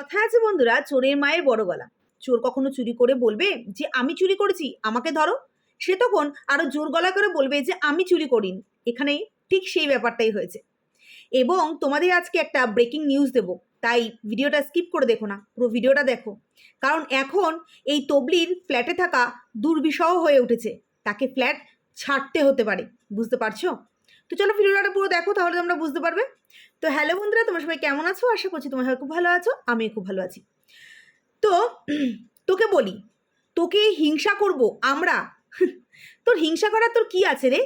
কথা আছে বন্ধুরা, চোরের মায়ের বড় গলা। চোর কখনো চুরি করে বলবে যে, আমি চুরি করেছি, আমাকে ধরো। সে তখন আরও জোর গলা করে বলবে যে, আমি চুরি করিনি। এখানে ঠিক সেই ব্যাপারটাই হয়েছে। এবং তোমাদের আজকে একটা ব্রেকিং নিউজ দেব, তাই ভিডিওটা স্কিপ করে দেখো না, পুরো ভিডিওটা দেখো। কারণ এখন এই তবলির ফ্ল্যাটে থাকা দুর্বিষহ হয়ে উঠেছে, তাকে ফ্ল্যাট ছাড়তে হতে পারে, বুঝতে পারছ? তো চলো ভিডিওটা পুরো দেখো, তাহলে তোমরা বুঝতে পারবে। তো হ্যালো বন্ধুরা, তোমার সবাই কেমন আছো? আশা করছি তোমার সবাই খুব ভালো আছো আমি খুব ভালো আছি। তো তোকে বলি, তোকে হিংসা করব আমরা? তোর হিংসা করার তোর কি আছে রে?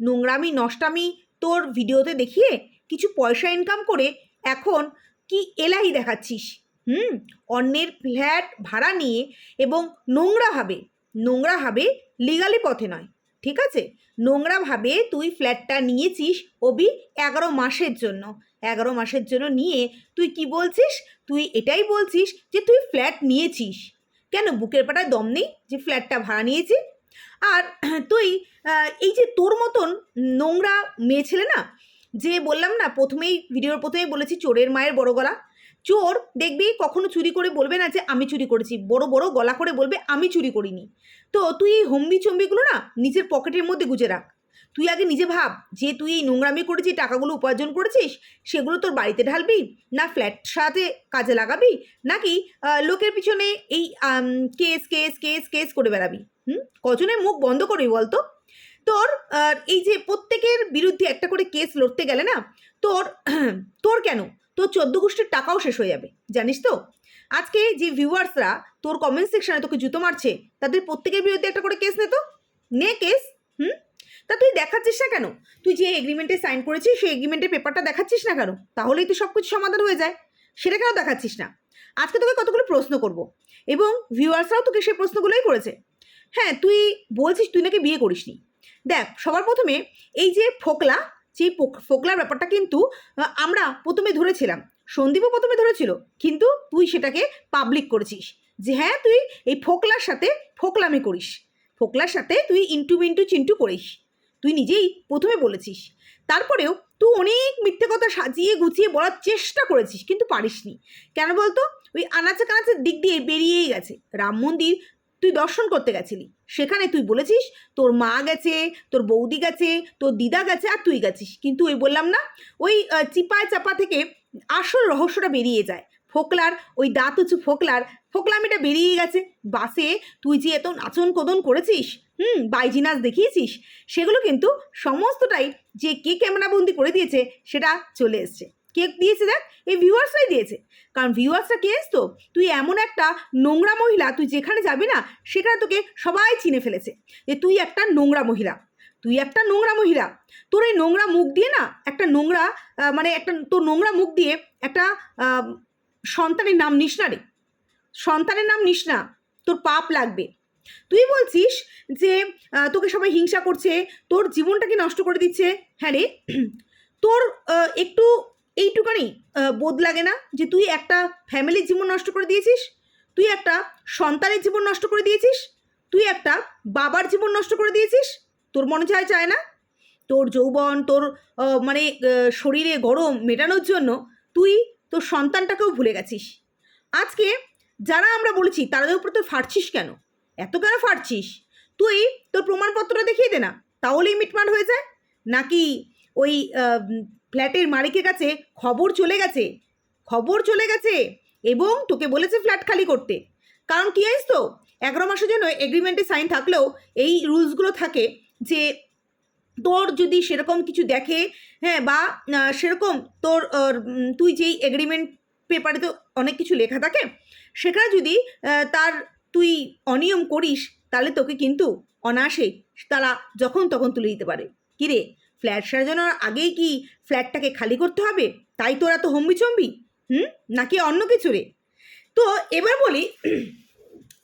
নোংরামি, নষ্টামি তোর ভিডিওতে দেখিয়ে কিছু পয়সা ইনকাম করে এখন কি এলাই দেখাচ্ছিস? হুম? অন্যের ফ্ল্যাট ভাড়া নিয়ে এবং নোংরাভাবে নোংরাভাবে লিগালি পথে নয়। ঠিক আছে? নোংরাভাবে তুই ফ্ল্যাটটা নিয়েছিস অবি এগারো মাসের জন্য। এগারো মাসের জন্য নিয়ে তুই কি বলছিস? তুই এটাই বলছিস যে তুই ফ্ল্যাট নিয়েছিস। কেন? বুকের পাটায় দম নেই যে ফ্ল্যাটটা ভাড়া নিয়েছি? আর তুই এই যে তোর মতন নোংরা মেয়ে ছেলে না, যে বললাম না, প্রথমেই ভিডিওর প্রথমেই বলেছি, চোরের মায়ের বড় গলা। চোর দেখবি কখনো চুরি করে বলবে না যে আমি চুরি করেছি। বড় বড় গলা করে বলবে, আমি চুরি করিনি। তো তুই এই হম্বি চম্বিগুলো না নিজের পকেটের মধ্যে গুজে রাখ। তুই আগে নিজে ভাব যে তুই এই নোংরামি করেছিস টাকাগুলো উপার্জন করেছিস, সেগুলো তোর বাড়িতে ঢালবি? না ফ্ল্যাট সাথে কাজে লাগাবি? নাকি লোকের পিছনে এই কেস কেস কেস কেস করে বেড়াবি? হুম? কজনের মুখ বন্ধ করবি বলতো? তোর এই যে প্রত্যেকের বিরুদ্ধে একটা করে কেস লড়তে গেলে না, তোর তোর কেন? তোর চোদ্দ গোষ্ঠীর টাকাও শেষ হয়ে যাবে, জানিস তো? আজকে যে ভিউয়ার্সরা তোর কমেন্ট সেকশনে তোকে জুতো মারছে, তাদের প্রত্যেকের বিরুদ্ধে একটা করে কেস নে তো। নে কেস হুম? তা তুই দেখাচ্ছিস না কেন? তুই যে এগ্রিমেন্টে সাইন করেছিস, সেই এগ্রিমেন্টের পেপারটা দেখাচ্ছিস না কেন? তাহলেই তো সব কিছু সমাধান হয়ে যায়। সেটা কেন দেখাচ্ছিস না? আজকে তোকে কতগুলো প্রশ্ন করব, এবং ভিউয়ার্সরাও তোকে সেই প্রশ্নগুলোই করেছে। হ্যাঁ তুই বলছিস তুই নাকি বিয়ে করিসনি। দেখ, সবার প্রথমে এই যে ফোকলা সেই ফোক- ফোকলার ব্যাপারটা কিন্তু আমরা প্রথমে ধরেছিলাম। সন্দীপও প্রথমে ধরেছিল, কিন্তু তুই সেটাকে পাবলিক করেছিস যে হ্যাঁ তুই এই ফোকলার সাথে ফোকলামি করিস। ফোকলার সাথে তুই ইন্টু মিন্টু চিন্টু করিস। তুই নিজেই প্রথমে বলেছিস। তারপরেও তুই অনেক মিথ্যে কথা সাজিয়ে গুছিয়ে বলার চেষ্টা করেছিস, কিন্তু পারিসনি। কেন বলতো? ওই আনাচে কানাচের দিক দিয়ে বেরিয়েই গেছে। রাম মন্দির তুই দর্শন করতে গেছিলি। সেখানে তুই বলেছিস, তোর মা গেছে, তোর বৌদি গেছে, তোর দিদা গেছে আর তুই গেছিস। কিন্তু ওই বললাম না, ওই চিপায় চাপা থেকে আসল রহস্যটা বেরিয়ে যায়। ফোকলার, ওই দাঁত উঁচু ফোকলার, ফোকলামিটা বেরিয়ে গেছে। বাসে তুই যে এত নাচন কোদন করেছিস, হুম বাইজি নাচ দেখিয়েছিস, সেগুলো কিন্তু সমস্তটাই যে কে ক্যামেরাবন্দি করে দিয়েছে, সেটা চলে এসছে। কে দিয়েছে দেখ, এই ভিউয়ার্সরাই দিয়েছে। কারণ ভিউয়ার্সরা কে তো? তুই এমন একটা নোংরা মহিলা, তুই যেখানে যাবি না, সেখানে তোকে সবাই চিনে ফেলেছে যে তুই একটা নোংরা মহিলা। তুই একটা নোংরা মহিলা। তোর এই নোংরা মুখ দিয়ে না একটা নোংরা মানে একটা তোর নোংরা মুখ দিয়ে একটা সন্তানের নাম নিস না রে। সন্তানের নাম নিস না। তোর পাপ লাগবে। তুই বলছিস যে তোকে সবাই হিংসা করছে, তোর জীবনটাকে নষ্ট করে দিচ্ছে। হ্যাঁ রে, তোর একটু এইটুকানি বোধ লাগে না যে তুই একটা ফ্যামিলির জীবন নষ্ট করে দিয়েছিস, তুই একটা সন্তানের জীবন নষ্ট করে দিয়েছিস, তুই একটা বাবার জীবন নষ্ট করে দিয়েছিস, তোর মনে চায় চায় না? তোর যৌবন, তোর মানে শরীরে গরম মেটানোর জন্য তুই তোর সন্তানটাকেও ভুলে গেছিস। আজকে যারা আমরা বলেছি, তাদের উপর তুই ফাটছিস কেন? এত কেন ফাটছিস? তুই তোর প্রমাণপত্রটা দেখিয়ে দে না, তাহলেই মিটমাট হয়ে যায়? নাকি ওই ফ্ল্যাটের মালিকের কাছে খবর চলে গেছে। খবর চলে গেছে এবং তোকে বলেছে ফ্ল্যাট খালি করতে। কারণ কী জানিস তো? এগারো মাসের জন্য এগ্রিমেন্টে সাইন থাকলেও এই রুলসগুলো থাকে যে তোর যদি সেরকম কিছু দেখে হ্যাঁ বা সেরকম তোর তুই যেই এগ্রিমেন্ট পেপারে তো অনেক কিছু লেখা থাকে, সেখানে যদি তার তুই অনিয়ম করিস, তাহলে তোকে কিন্তু অনায়াসে তারা যখন তখন তুলে দিতে পারে। কিরে ফ্ল্যাট সাজানোর আগেই কি ফ্ল্যাটটাকে খালি করতে হবে? তাই তোরা তো হম্বি চম্বি হুম? নাকি অন্য কিছু রে? তো এবার বলি,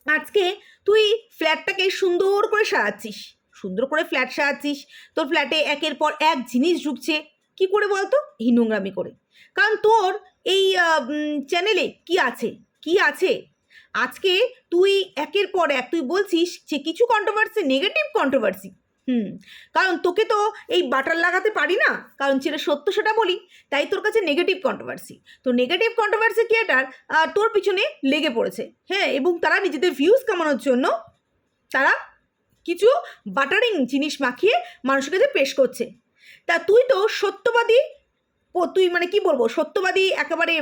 আজকে তুই ফ্ল্যাটটাকে সুন্দর করে সাজাচ্ছিস। সুন্দর করে ফ্ল্যাট সাজাচ্ছিস। তোর ফ্ল্যাটে একের পর এক জিনিস ঢুকছে। কি করে বলতো? এই নোংরামি করে। কারণ তোর এই চ্যানেলে কি আছে? কি আছে? আজকে তুই একের পর এক, তুই বলছিস যে কিছু কন্ট্রোভার্সি নেগেটিভ কন্ট্রোভার্সি হুম, কারণ তোকে তো এই বাটার লাগাতে পারি না, কারণ যেটা সত্য সেটা বলি, তাই তোর কাছে নেগেটিভ কন্ট্রোভার্সি তো নেগেটিভ কন্ট্রোভার্সি ক্রিয়েটার তোর পিছনে লেগে পড়েছে। হ্যাঁ এবং তারা নিজেদের ভিউজ কামানোর জন্য তারা কিছু বাটারিং জিনিস মাখিয়ে মানুষের কাছে পেশ করছে। তা তুই তো সত্যবাদী তুই মানে কি বলব, সত্যবাদী একেবারে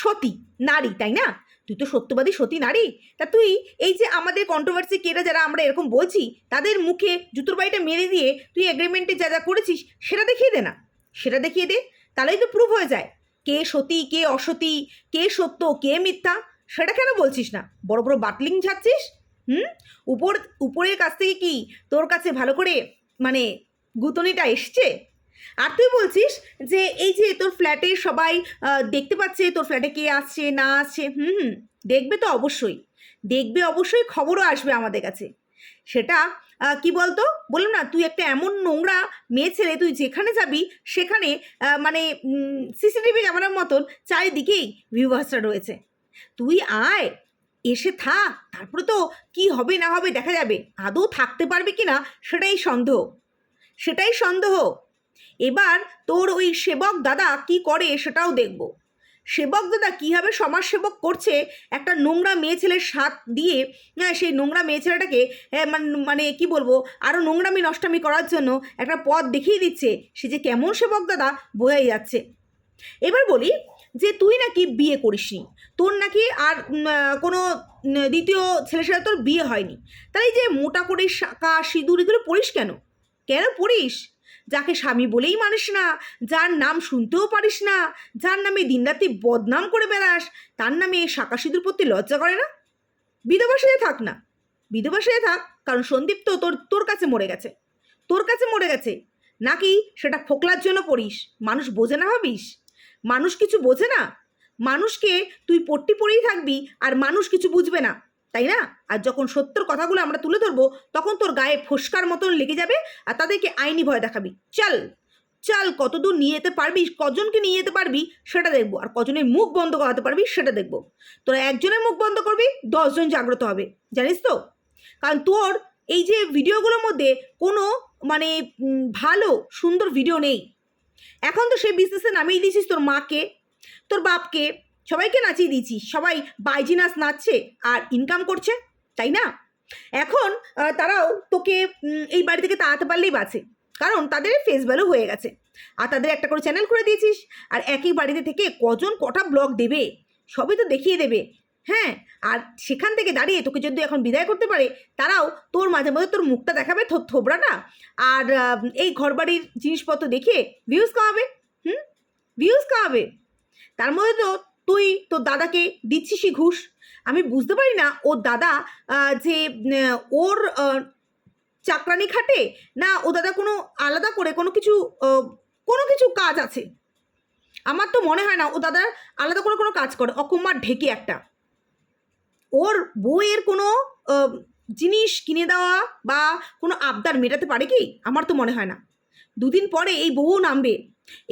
সতী, নারী, তাই না? তুই তো সত্যবাদী, সতী নারী। তা তুই এই যে আমাদের কন্ট্রোভার্সি কেরা যারা আমরা এরকম বলছি, তাদের মুখে জুতোর বাড়িটা মেরে দিয়ে তুই এগ্রিমেন্টে যা যা করেছিস, সেটা দেখিয়ে দে না। সেটা দেখিয়ে দে, তাহলেই তো প্রুভ হয়ে যায়। কে সতী, কে অসতী, কে সত্য, কে মিথ্যা, সেটা কেন বলছিস না? বড় বড় বাটলিং ঝাড়ছিস হুম? উপর, উপরের কাছ থেকে কি তোর কাছে ভালো করে মানে গুতনিটা এসছে? আর তুই বলছিস যে এই যে তোর ফ্ল্যাটে সবাই দেখতে পাচ্ছে তোর ফ্ল্যাটে কে আসছে, না আসছে, হুম হুম, দেখবে তো অবশ্যই। দেখবে অবশ্যই খবরও আসবে আমাদের কাছে। সেটা কি বলতো? বললাম না, তুই একটা এমন নোংরা মেয়ে ছেলে, তুই যেখানে যাবি, সেখানে মানে সিসিটিভি ক্যামেরার মতন চারিদিকেই ভিউভার্সটা রয়েছে। তুই আয়, এসে থাক, তারপরে তো কি হবে না হবে দেখা যাবে। আদৌ থাকতে পারবে কি না সেটাই সন্দেহ। সেটাই সন্দেহ। এবার তোর ওই সেবক দাদা কি করে সেটাও দেখব। সেবক দাদা কীভাবে সমাজসেবক করছে একটা নোংরা মেয়ে ছেলের সাথ দিয়ে হ্যাঁ সেই নোংরা মেয়ে ছেলেটাকে হ্যাঁ, মান- কি বলব আরও নোংরামি নষ্টামি করার জন্য একটা পথ দেখিয়ে দিচ্ছে সে যে কেমন সেবক দাদা বোঝাই যাচ্ছে। এবার বলি যে তুই নাকি বিয়ে করিসনি তোর নাকি আর কোনো দ্বিতীয় ছেলের সাথে তোর বিয়ে হয়নি তাই যে মোটা করে শাঁকা সিঁদুর এগুলো পড়িস কেন? কেন পড়িস? যাকে স্বামী বলেই মানিস না, যার নাম শুনতেও পারিস না, যার নামে দিনরাতি বদনাম করে বেড়াস, তার নামে শাঁকা সিঁদুর পড়তে লজ্জা করে না? বিধবা সেজে থাক না। বিধবা থাক, কারণ সন্দীপ তো তোর তোর কাছে মরে গেছে। তোর কাছে মরে গেছে। নাকি সেটা ফোকলার জন্য পড়িস? মানুষ বোঝে না ভাবিস? মানুষ কিছু বোঝে না? মানুষকে তুই পট্টি পরেই থাকবি, আর মানুষ কিছু বুঝবে না। তাই না? আর যখন সত্যর কথাগুলো আমরা তুলে ধরবো, তখন তোর গায়ে ফোসকার মতন লেগে যাবে আর তাদেরকে আইনি ভয় দেখাবি। চল চল, কতদূর নিয়ে যেতে পারবি, কজনকে নিয়ে যেতে পারবি সেটা দেখব। আর কজনের মুখ বন্ধ করাতে পারবি সেটা দেখব। তোরা একজনের মুখ বন্ধ করবি, দশজন জাগ্রত হবে। জানিস তো? কারণ তোর এই যে ভিডিওগুলোর মধ্যে কোনো মানে ভালো, সুন্দর ভিডিও নেই। এখন তো সেই বিজনেসে নামিয়ে দিয়েছিস তোর মাকে, তোর বাপকে সবাইকে নাচিয়ে দিয়েছিস সবাই বাইজি নাচ নাচছে আর ইনকাম করছে, তাই না? এখন তারাও তোকে এই বাড়ি থেকে তাড়াতে পারলেই বাঁচে। কারণ তাদের ফেস ভ্যালু হয়ে গেছে। আর তাদের একটা করে চ্যানেল করে দিয়েছিস। আর একই বাড়িতে থেকে কজন কটা ব্লগ দেবে, সবই তো দেখিয়ে দেবে। হ্যাঁ আর সেখান থেকে দাঁড়িয়ে তোকে যদি এখন বিদায় করতে পারে, তারাও তোর মাঝে মাঝে তোর মুখটা দেখাবে থোবড়াটা। আর এই ঘরবাড়ির জিনিসপত্র দেখিয়ে ভিউজ কামাবে। হুম? ভিউজ কামাবে। তার মধ্যে তো তুই তোর দাদাকে দিচ্ছিসই ঘুষ? আমি বুঝতে পারি না, ওর দাদা যে ওর চাকরানি খাটে না ও দাদা কোনো আলাদা করে কোনো কিছু কোনো কিছু কাজ আছে? আমার তো মনে হয় না ও দাদার আলাদা করে কোনো কাজ করে, অকুমার ঢেকে একটা। ওর বউয়ের কোনো জিনিস কিনে দেওয়া বা কোনো আবদার মেটাতে পারে কি? আমার তো মনে হয় না। দুদিন পরে এই বউ নামবে।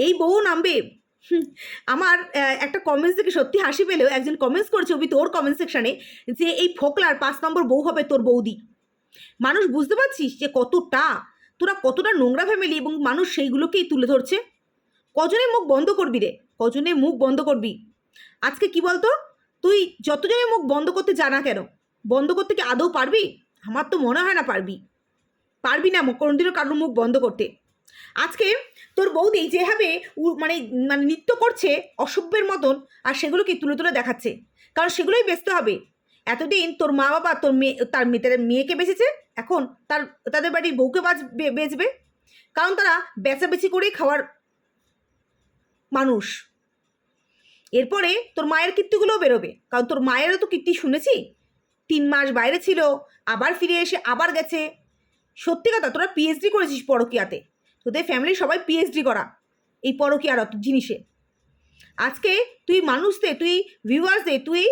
এই বউ নামবে আমার একটা কমেন্টস দেখে সত্যি হাসি পেলেও একজন কমেন্টস করেছে ওবি তোর কমেন্ট সেকশানে যে এই ফোকলার পাঁচ নম্বর বউ হবে তোর বৌদি। মানুষ বুঝতে পারছিস যে কতটা, তোরা কতটা নোংরা ফ্যামিলি এবং মানুষ সেইগুলোকেই তুলে ধরছে। কজনে মুখ বন্ধ করবি রে? কজনে মুখ বন্ধ করবি? আজকে কি বলতো? তুই যতজনে মুখ বন্ধ করতে জানা কেন, বন্ধ করতে কি আদৌ পারবি? আমার তো মনে হয় না পারবি। পারবি না কোনোদিনও কারোর মুখ বন্ধ করতে। আজকে তোর বৌদি যেভাবে মানে মানে নৃত্য করছে অসভ্যের মতন, আর সেগুলোকে তুলে তুলে দেখাচ্ছে, কারণ সেগুলোই বেচতে হবে। এতদিন তোর মা বাবা, তোর মেয়ে, তার মেয়ে তাদের মেয়েকে বেঁচেছে, এখন তার, তাদের বাড়ির বউকে বাজ বেচবে, কারণ তারা বেচাবেচি করেই খাওয়ার মানুষ। এরপরে তোর মায়ের কীর্তিগুলোও বেরোবে, কারণ তোর মায়েরও তো কীর্তি শুনেছি, তিন মাস বাইরে ছিল, আবার ফিরে এসে আবার গেছে। সত্যি কথা, তোরা পিএইচডি করেছিস পরকিয়াতে। তোদের ফ্যামিলির সবাই পিএইচডি করা। এই পরকিয়ার জিনিসে। আজকে তুই মানুষদের তুই ভিউয়ার্সদের তুই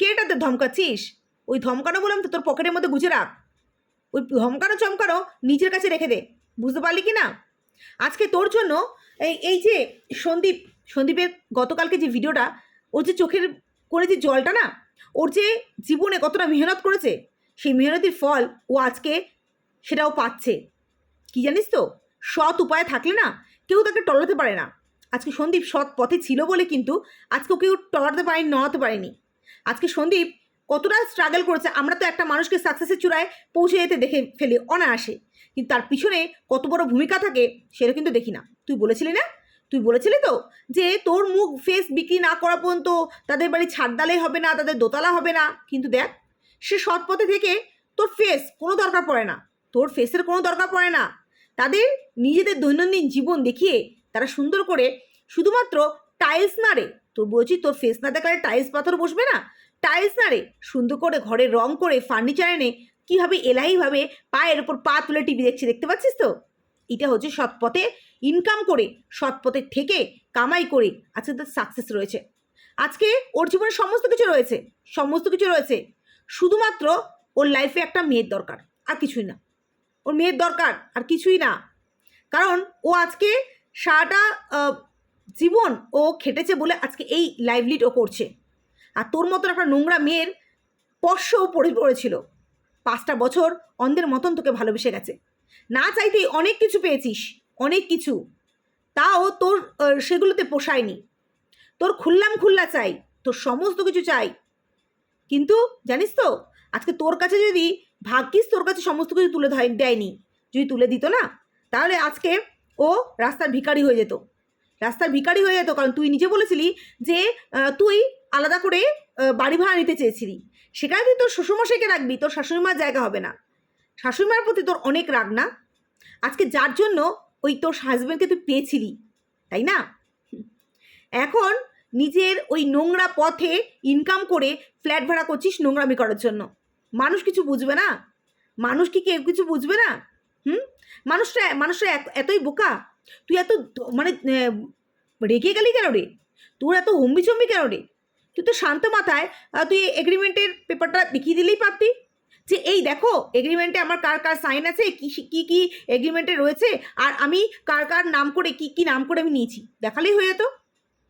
কেটাতে ধমকাচ্ছিস। ওই ধমকানো বললাম তো তোর পকেটের মধ্যে গুজে রাখ। ওই ধমকানো চমকানো নিজের কাছে রেখে দে। বুঝতে পারলি কি না? আজকে তোর জন্য এই এই যে সন্দীপ, সন্দীপের গতকালকে যে ভিডিওটা, ওর যে চোখের করে যে জলটা না, ওর যে জীবনে কতটা মেহনত করেছে, সেই মেহনতির ফল ও আজকে সেটাও পাচ্ছে। কি জানিস তো? সৎ উপায়ে থাকলে না কেউ তাকে টলাতে পারে না। আজকে সন্দীপ সৎ পথে ছিল বলে কিন্তু আজকে কেউ টলাতে পারেনি, নড়াতে পারেনি। আজকে সন্দীপ কতটা স্ট্রাগল করেছে, আমরা তো একটা মানুষকে সাকসেসের চূড়ায় পৌঁছে যেতে দেখে ফেলি অনায়াসে। কিন্তু তার পিছনে কত বড় ভূমিকা থাকে সেটা কিন্তু দেখি না। তুই বলেছিলি না? তুই বলেছিলি তো যে তোর মুখ ফেস বিক্রি না করা পর্যন্ত তাদের বাড়ি ছাড়দালে হবে না, তাদের দোতলা হবে না। কিন্তু দেখ, সে সৎ পথে থেকে তোর ফেস কোনো দরকার পড়ে না। তোর ফেসের কোনো দরকার পড়ে না। তাদের নিজেদের দৈনন্দিন জীবন দেখিয়ে তারা সুন্দর করে শুধুমাত্র টাইলস নাড়ে তোর বলছি তোর ফেস না দেখালে টাইলস পাথর বসবে না? টাইলস নাড়ে সুন্দর করে ঘরে রং করে ফার্নিচার এনে কীভাবে এলাহিভাবে পায়ের ওপর পা তুলে টিভি দেখছে, দেখতে পাচ্ছিস তো? এটা হচ্ছে সৎ পথে ইনকাম করে, সৎ পথে থেকে কামাই করে আজকে তার সাকসেস রয়েছে। আজকে ওর জীবনে সমস্ত কিছু রয়েছে, সমস্ত কিছু রয়েছে। শুধুমাত্র ওর লাইফে একটা মেয়ের দরকার, আর কিছুই না। ওর মেয়ের দরকার, আর কিছুই না। কারণ ও আজকে সারাটা জীবন ও খেটেছে বলে আজকে এই লাইভলিড ও করছে। আর তোর মতন একটা নোংরা মেয়ের স্পর্শও পড়ে, পড়েছিল। পাঁচটা বছর অন্ধের মতন তোকে ভালোবেসে গেছে। না চাইতেই অনেক কিছু পেয়েছিস, অনেক কিছু। তাও তোর সেগুলোতে পোষায়নি। তোর খুললাম খুল্লা চাই, তোর সমস্ত কিছু চাই। কিন্তু জানিস তো, আজকে তোর কাছে যদি ভাগ্যিস তোর কাছে সমস্ত কিছু তুলে দেয়নি। যদি তুলে দিত না, তাহলে আজকে ও রাস্তার ভিখারি হয়ে যেত। রাস্তার ভিখারি হয়ে যেত, কারণ তুই নিজে বলেছিলি যে তুই আলাদা করে বাড়ি ভাড়া নিতে চেয়েছিলি। সেখানে তুই তোর শ্বশুরমশাইকে রাখবি, তোর শাশুড়িমার জায়গা হবে না। শাশুড়িমার প্রতি তোর অনেক রাগ না? আজকে যার জন্য ওই তোর হাজব্যান্ডকে তুই পেয়েছিলি, তাই না? এখন নিজের ওই নোংরা পথে ইনকাম করে ফ্ল্যাট ভাড়া করছিস নোংরামি করার জন্য। মানুষ কিছু বুঝবে না? মানুষ কি কেউ কিছু বুঝবে না? হুম? মানুষটা মানুষটা এত- এতই বোকা। তুই এত মানে রেগে গেলি কেন রে? তোর এত হম্বি চম্বি কেন রে? তুই তো শান্ত মাথায় তুই এগ্রিমেন্টের পেপারটা দেখিয়ে দিলেই পারতি। যে এই দেখো এগ্রিমেন্টে আমার কার কার সাইন আছে, কি কি কি এগ্রিমেন্টে রয়েছে, আর আমি কার কার নাম করে, কি কি নাম করে আমি নিয়েছি। দেখালেই হয়ে যেত।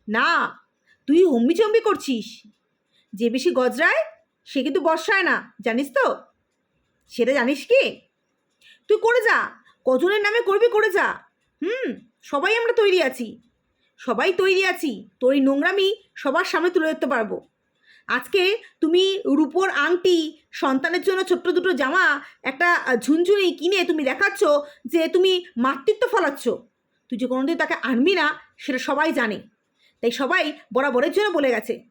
না, তুই হম্বি চম্বি করছিস। যে বেশি গজরায় সে কিন্তু বর্ষায় না, জানিস তো? সেটা জানিস কি? তুই করে যা, কজনের নামে করবি করে যা। হুম, সবাই আমরা তৈরি আছি। সবাই তৈরি আছি, তোর এই নোংরামি সবার সামনে তুলে ধরতে পারব। আজকে তুমি রূপোর আংটি, সন্তানের জন্য ছোট্ট দুটো জামা, একটা ঝুনঝুনি কিনে তুমি দেখাচ্ছ যে তুমি মাতৃত্ব ফলাচ্ছ। তুই যে কোনোদিন তাকে আনবি না, সেটা সবাই জানে। তাই সবাই বরাবরের জন্য বলে গেছে।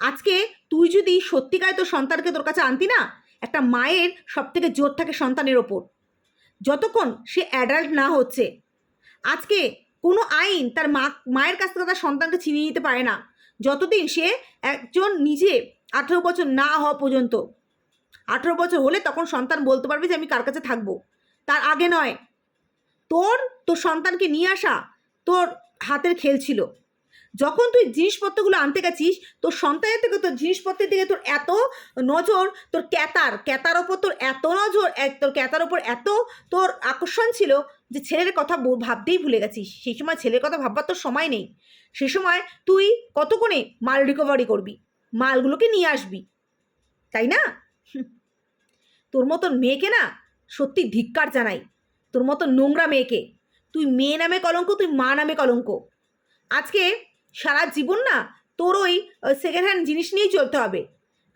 আজকে তুই যদি সত্যিকারে তোর সন্তানকে তোর কাছে আনতি না, একটা মায়ের সব থেকে জোর থাকে সন্তানের ওপর। যতক্ষণ সে অ্যাডাল্ট না হচ্ছে, আজকে কোনো আইন তার মা, মায়ের কাছ থেকে তার সন্তানকে ছিনিয়ে নিতে পারে না। যতদিন সে একজন নিজে আঠেরো বছর না হওয়া পর্যন্ত, আঠেরো বছর হলে তখন সন্তান বলতে পারবে যে আমি কার কাছে থাকব। তার আগে নয়, তোর তোর সন্তানকে নিয়ে আসা তোর হাতের খেল ছিল। যখন তুই জিনিসপত্রগুলো আনতে গেছিস, তোর সন্তানের থেকে তোর জিনিসপত্রের দিকে তোর এত নজর, তোর ক্যাতার ক্যাতার ওপর তোর এত নজর তোর ক্যাতার ওপর এত তোর আকর্ষণ ছিল যে ছেলের কথা ভাবতেই ভুলে গেছিস। সেই সময় ছেলের কথা ভাববার তোর সময় নেই। সে সময় তুই কতক্ষণে মাল রিকভারি করবি? মালগুলোকে নিয়ে আসবি। তাই না। তোর মতন মেয়েকে না সত্যি ধিক্কার জানাই। তোর মতন নোংরা মেয়েকে। তুই মেয়ে নামে কলঙ্ক, তুই মা নামে কলঙ্ক। আজকে সারা জীবন না তোর ওই সেকেন্ড হ্যান্ড জিনিস নিয়েই চলতে হবে।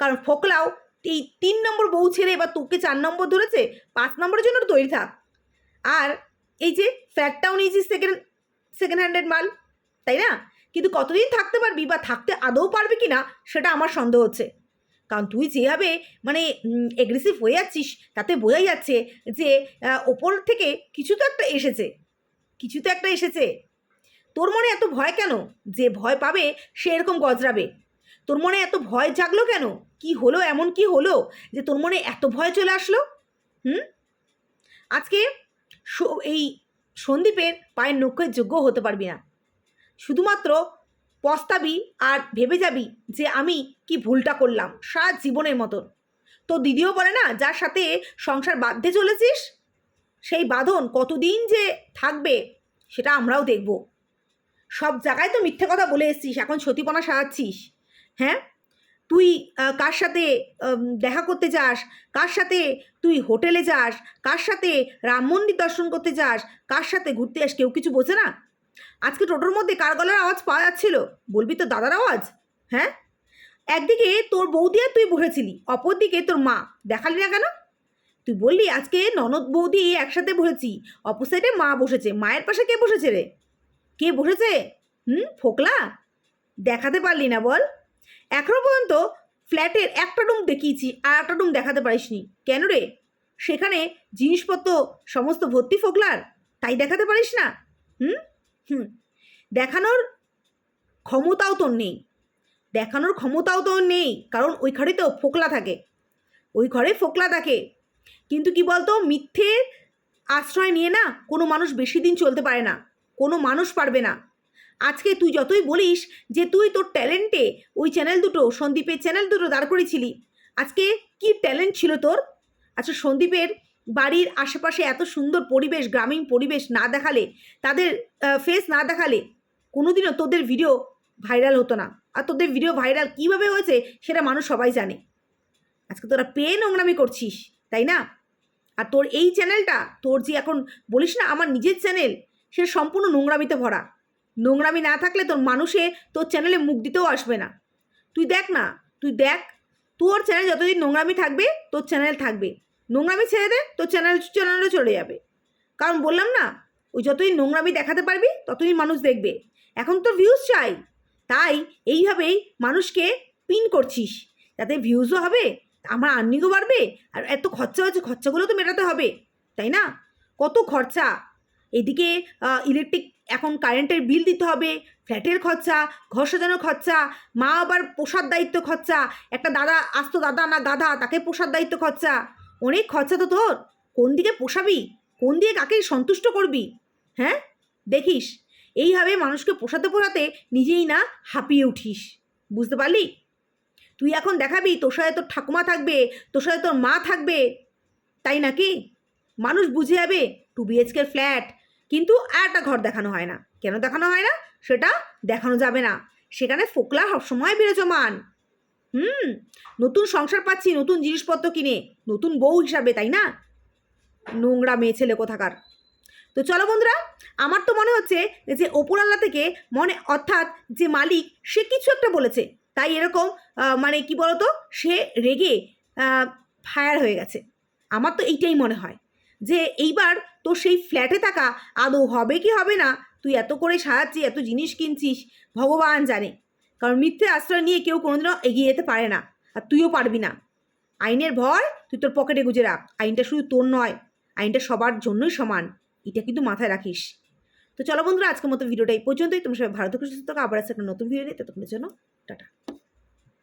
কারণ ফোকলাও এই তিন নম্বর বউ ছেড়ে এবার তোকে চার নম্বর ধরেছে, পাঁচ নম্বরের জন্য তৈরি থাক। আর এই যে ফ্ল্যাটটাও নিয়েছিস সেকেন্ড সেকেন্ড হ্যান্ডেড মাল, তাই না? কিন্তু কতদিন থাকতে পারবি বা থাকতে আদৌ পারবি কি না, সেটা আমার সন্দেহ হচ্ছে। কারণ তুই যেভাবে মানে এগ্রেসিভ হয়ে যাচ্ছিস, তাতে বোঝাই যাচ্ছে যে ওপর থেকে কিছু তো একটা এসেছে। কিছু তো একটা এসেছে। তোর মনে এত ভয় কেন? যে ভয় পাবে, সে এরকম গজরাবে। তোর মনে এত ভয় জাগলো কেন? কি হলো, এমন কি হলো, যে তোর মনে এত ভয় চলে আসলো? হুম? আজকে এই সন্দীপের পায়ের নক্ষের যোগ্য হতে পারবি না। শুধুমাত্র পস্তাবি আর ভেবে যাবি যে আমি কি ভুলটা করলাম সারা জীবনের মতন। তো দিদিও বলে না, যার সাথে সংসার বাঁধতে চলেছিস, সেই বাঁধন কতদিন যে থাকবে, সেটা আমরাও দেখব। সব জায়গায় তো মিথ্যে কথা বলে এসছিস, এখন সতীপনা সাজাচ্ছিস হ্যাঁ? তুই কার সাথে দেখা করতে যাস? কার সাথে তুই হোটেলে যাস? কার সাথে রাম মন্দির দর্শন করতে যাস? কার সাথে ঘুরতে যাস? কেউ কিছু বোঝে না? আজকে টোটোর মধ্যে কার গলার আওয়াজ পাওয়া যাচ্ছিল? বলবি তো দাদার আওয়াজ হ্যাঁ? একদিকে তোর বৌদি আর তুই বসেছিলি, অপরদিকে তোর মা, দেখালি না কেন? তুই বললি, আজকে ননদ বৌদি একসাথে বসেছি অপোসাইডে মা বসেছে, মায়ের পাশে কে বসেছে রে? কে বসেছে? হুম, ফোকলা? দেখাতে পারলি না বল। এখনও পর্যন্ত ফ্ল্যাটের একটা রুম দেখিয়েছি আর একটা রুম দেখাতে পারিসনি। কেন রে? সেখানে জিনিসপত্র, সমস্ত ভর্তি ফোকলার? তাই দেখাতে পারিস না? হুম হুম। দেখানোর ক্ষমতাও তোর নেই। দেখানোর ক্ষমতাও তোর নেই, কারণ ওই ঘরে তো ফোকলা থাকে। ওই ঘরে ফোকলা থাকে। কিন্তু কি বলতো, মিথ্যে আশ্রয় নিয়ে না কোনো মানুষ বেশি দিন চলতে পারে না। কোনো মানুষ পারবে না। আজকে তুই যতই বলিস যে তুই তোর ট্যালেন্টে ওই চ্যানেল দুটো, সন্দীপের চ্যানেল দুটো দাঁড় করেছিলি আজকে কি ট্যালেন্ট ছিল তোর? আচ্ছা সন্দীপের বাড়ির আশেপাশে এত সুন্দর পরিবেশ, গ্রামীণ পরিবেশ না দেখালে, তাদের ফেস না দেখালে কোনোদিনও তোদের ভিডিও ভাইরাল হতো না। আর তোদের ভিডিও ভাইরাল কীভাবে হয়েছে সেটা মানুষ সবাই জানে। আজকে তোরা পেয়ে নোংরামি করছিস, তাই না? আর তোর এই চ্যানেলটা তোর যে এখন বলিস না, আমার নিজের চ্যানেল সে সম্পূর্ণ নোংরামিতে ভরা। নোংরামি না থাকলে তোর মানুষে তোর চ্যানেলে মুখ দিতেও আসবে না। তুই দেখ না, তুই দেখ, তোর চ্যানেল যতদিন নোংরামি থাকবে, তোর চ্যানেল থাকবে। নোংরামি ছেড়ে দে, তোর চ্যানেল চ্যানেলও চলে যাবে। কারণ বললাম না, ওই যতদিন নোংরামি দেখাতে পারবি, ততদিন মানুষ দেখবে। এখন তো ভিউজ চাই। তাই এইভাবেই মানুষকে পিন করছিস। যাতে ভিউজও হবে, আমার আর্নিংও বাড়বে, আর এত খরচা হচ্ছে, খরচাগুলো তো মেটাতে হবে। তাই না? কত খরচা এদিকে ইলেকট্রিক এখন কারেন্টের বিল দিতে হবে ফ্ল্যাটের খরচা ঘর সাজানোর খরচা, মা আবার পোষার দায়িত্ব খরচা, একটা দাদা, আসতো দাদা না গাধা তাকে পোষার দায়িত্ব খরচা। অনেক খরচা তো তোর। কোন দিকে পোষাবি? কোন দিকে কাকে সন্তুষ্ট করবি? হ্যাঁ? দেখিস, এইভাবে মানুষকে পোষাতে পোষাতে নিজেই না হাঁপিয়ে উঠিস। বুঝতে পারলি? তুই এখন দেখাবি, তোর সাথে তোর ঠাকুমা থাকবে, তোর সাথে তোর মা থাকবে। তাই নাকি? মানুষ বুঝে যাবে টু বিএচকের ফ্ল্যাট কিন্তু আর একটা ঘর দেখানো হয় না। কেন দেখানো হয় না? সেটা দেখানো যাবে না। সেখানে ফোকলা সবসময় বিরাজমান। হুম? নতুন সংসার পাচ্ছি, নতুন জিনিসপত্র কিনে, নতুন বউ হিসাবে, তাই না? নোংরা মেয়ে ছেলে কোথাকার? তো চলো বন্ধুরা, আমার তো মনে হচ্ছে যে ওপরাল্লা থেকে মনে, অর্থাৎ যে মালিক, সে কিছু একটা বলেছে। তাই এরকম মানে কি বলতো? সে রেগে ফায়ার হয়ে গেছে। আমার তো এইটাই মনে হয়। যে এইবার তো সেই ফ্ল্যাটে থাকা। আদৌ হবে কি হবে না? তুই এত করে সাজাচ্ছিস, এত জিনিস কিনছিস, ভগবান জানে। কারণ মিথ্যে আশ্রয় নিয়ে কেউ কোনোদিনও এগিয়ে যেতে পারে না, আর তুইও পারবি না। আইনের ভয় তুই তোর পকেটে গুজে রাখ। আইনটা শুধু তোর নয়, আইনটা সবার জন্যই সমান। এটা কিন্তু মাথায় রাখিস। তো চলো বন্ধুরা, আজকের মতো ভিডিওটা এই পর্যন্তই। তোমার সবাই ভারত সুস্থ থাকো। আবার একটা নতুন ভিডিও নিয়ে। ততক্ষণের জন্য, টাটা।